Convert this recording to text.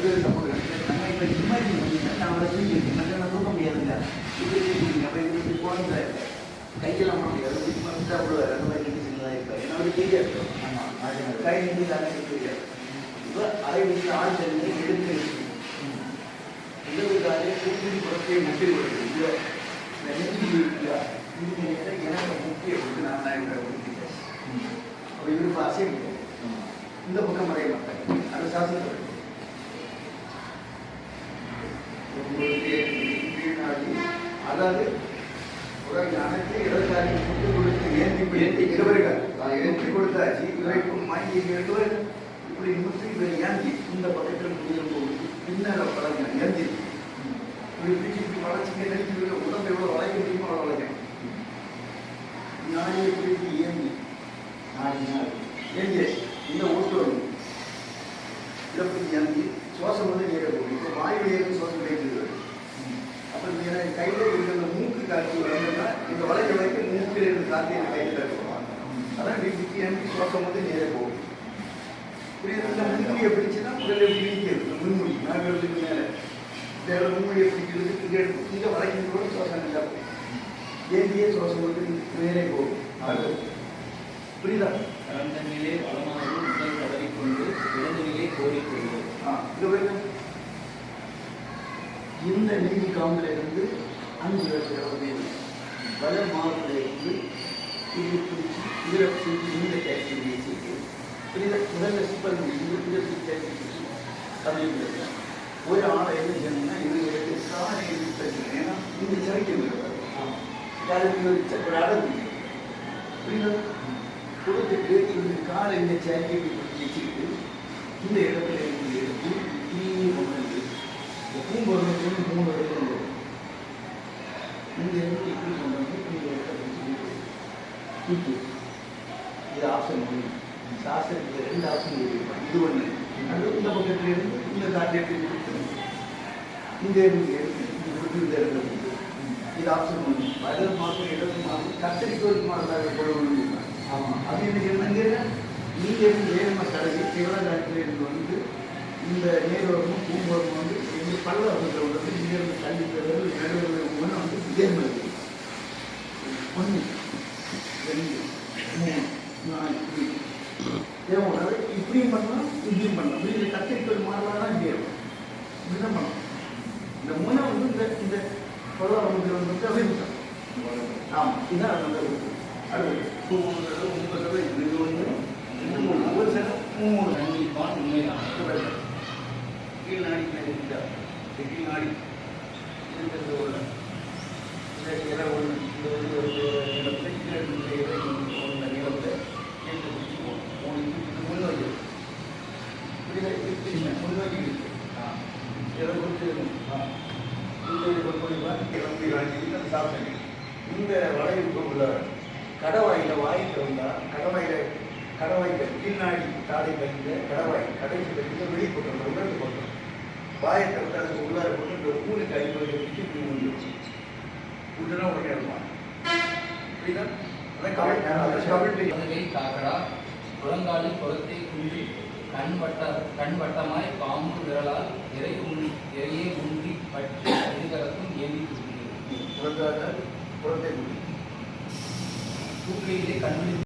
நம்ம இப்போ இமேஜின் பண்ணிங்கன்னா நான் அவரை தூக்கி நான் தூக்க முடியாதுங்க இது தூக்கி அப்போ இது பண்ண முடியாது அவ்வளோ அந்த மாதிரி இருந்துச்சுங்களா இப்போ ஏன்னா அவருக்கு தெரியாது ஆமாம் கை நின்று தானே தெரியாது இப்போ அதை வந்து ஆள் தெரிஞ்சு எடுத்து இடதுகாலே கூப்பிடி புறத்தை முட்டி கொடுக்குது இந்த நெஞ்சு இருக்குல்ல இது எனக்கு முக்கிய கொடுத்து நான் தான் கொடுத்துட்டேன் அப்போ இவருக்கு இந்த பக்கம் மறைய மாட்டாங்க. அது சாசனம் உங்களுக்கு கீழ்நாடி அதாவது ஒரு ஞானத்தை இடதுகாலை முட்டி கொடுத்து ஏந்தி ஏந்தி இருவர்கள். ஏந்தி கொடுத்தாச்சு. இவரை வாங்கி இருவர் இப்படி முற்றி இவர் ஏந்தி இந்த பக்கத்தில் முடியும் போது பின்னர பழங்க ஏந்தி. இப்படி பிடிச்சி இப்படி வளைச்சிங்க நெருக்கி விட உடம்பு எவ்வளோ வளைக்க முடியுமோ அவ்வளோ வளைக்கணும் பிடிச்சி ஏந்தி. நாடி ஏந்தி இந்த ஊட்டு வரும் இதை பிடிச்சி ஏந்தி. சுவாசம் வந்து இப்போ வாயு ஏறி சுவாசம் கிடைக்கிறது எனக்கு கையில் இருக்கிற மூக்கு காற்று வரணும்னா இந்த வளைக்க வளைக்க மூக்கில் இருந்து காற்று எனக்கு கையில் இருக்குவாங்க அதான் பிடிச்சி ஏந்தி சுவாசம் வந்து நேர போகும். இந்த முன்முடியை பிடிச்சுன்னா உடல் எப்படி நீக்கிறது முன்முடி நாகர்களுக்கு மேலே. வேற முன்முடியை பிடிக்கிறது இங்கே எடுக்கும். இங்கே வளைக்கும் கூட சுவாசம் போகும் ஏந்தியே சுவாசம் வந்து மேலே போகும். புரியுதா? கடந்த நிலை வளமானது முதல் தடவிக்கொண்டு இடது நிலை கோரிக்கொண்டு ஆ இது வரைக்கும் இந்த நீதி காம்பில் அஞ்சு வருஷம் மேல் வல மாவுல இது பிடிச்சி இதில் செஞ்சு இந்த கேட்டகரியை செய்து புரியுதா முதல்ல சூப்பர் இது இதை கேட்டகரி தமிழ் ஒரு ஆளை என்ன செய்யணும்னா இவங்களுக்கு சாலை காலை ஏன்னா இந்த சிறைக்கு அதுக்கு ஒரு ச- அடகு புரியுதா? கொடுத்துட்டு இந்த காலை இந்த சேர்க்கை பிடிச்சி வச்சுக்கிட்டு இந்த இடத்துல இருந்து எடுத்து இந்த பூங்கொருமைக்கு மூணு இடத்துல இந்த இடத்துல இப்படி கொண்டு வந்து இந்த தூக்கி இது ஆப்ஷன் ஒன்று சாஸ்திரத்தில் ரெண்டு ஆப்ஷன் இருக்கு இது ஒன்று இந்த இருந்து இந்த எடுத்து இந்த இருந்து எடுத்து கொடுத்து இந்த இடத்துல இது ஆப்ஷன் ஒன்று வலது மாதம் இடது மாதம் மாதம் ஆமாம் அது என்ன செய்யணும் நீங்க இருந்து ஏழமா கடவி சிவராஜாட்டில் இருந்து வந்து இந்த நேரோரமும் பூங்கோரமும் வந்து எங்க பல்ல வந்து வந்து இங்க இருந்து பெறுவது நடுவில் ஒன்று வந்து இதே மாதிரி. ஒன்று ரெண்டு மூணு நாலு இப்படி இப்படியும் பண்ணலாம் இப்படியும் பண்ணலாம். இப்படி கத்திரிக்கோள் மாறலாம் இப்படி இருக்கும். இப்படிதான் பண்ணலாம்? இந்த மூணை வந்து இந்த இந்த பல்ல வந்து வந்து அப்படிதான் ஆமாம் இதான் அந்த அடுத்து மூணு தடவை ஒன்பது இது ஒன்று இது மூணு ஒவ்வொரு சடம் மூணு கண்டிப்பான் உண்மைதான் கீழ் நாடி இருக்கிறார் கீழ் நாடி இருக்கிறது ஒன்று இந்த இலை ஒன்று இந்த வந்து ஒரு நிலத்தில் கீழே இருக்கிற இலை ஒன்று நிலத்தில் கீழே பிடிச்சி போகணும் மூணு இது முன்னோக்கி புரியுதா இது சின்ன முன்னோக்கி இருக்கு இலை கொடுத்து இந்த இது கொடுப்பா கிளம்பி வாங்கி சாப்பிட்டேன் இந்த வளைவுக்கு உள்ள கடவாயில வாயில் வந்தால் கடவாயில கடவாயில கீழ்நாடி தாடை பகுதியில கடவாய் கடைசி பகுதியில் வெளியே போட்டோம் உடல் போட்டோம். வாயை திறந்து அதுக்கு உள்ளார போட்டு காக்கடா புறங்காலி புறத்தை குன்றி கண் வட்ட கண் வட்டமாய் பாம்பு விரலால் இறை உன் இறையே உன்றி பற்றி ஏந்தி தூக்கியது புறத்தாத புறத்தை குடி தூக்கையிலே கண்ணில்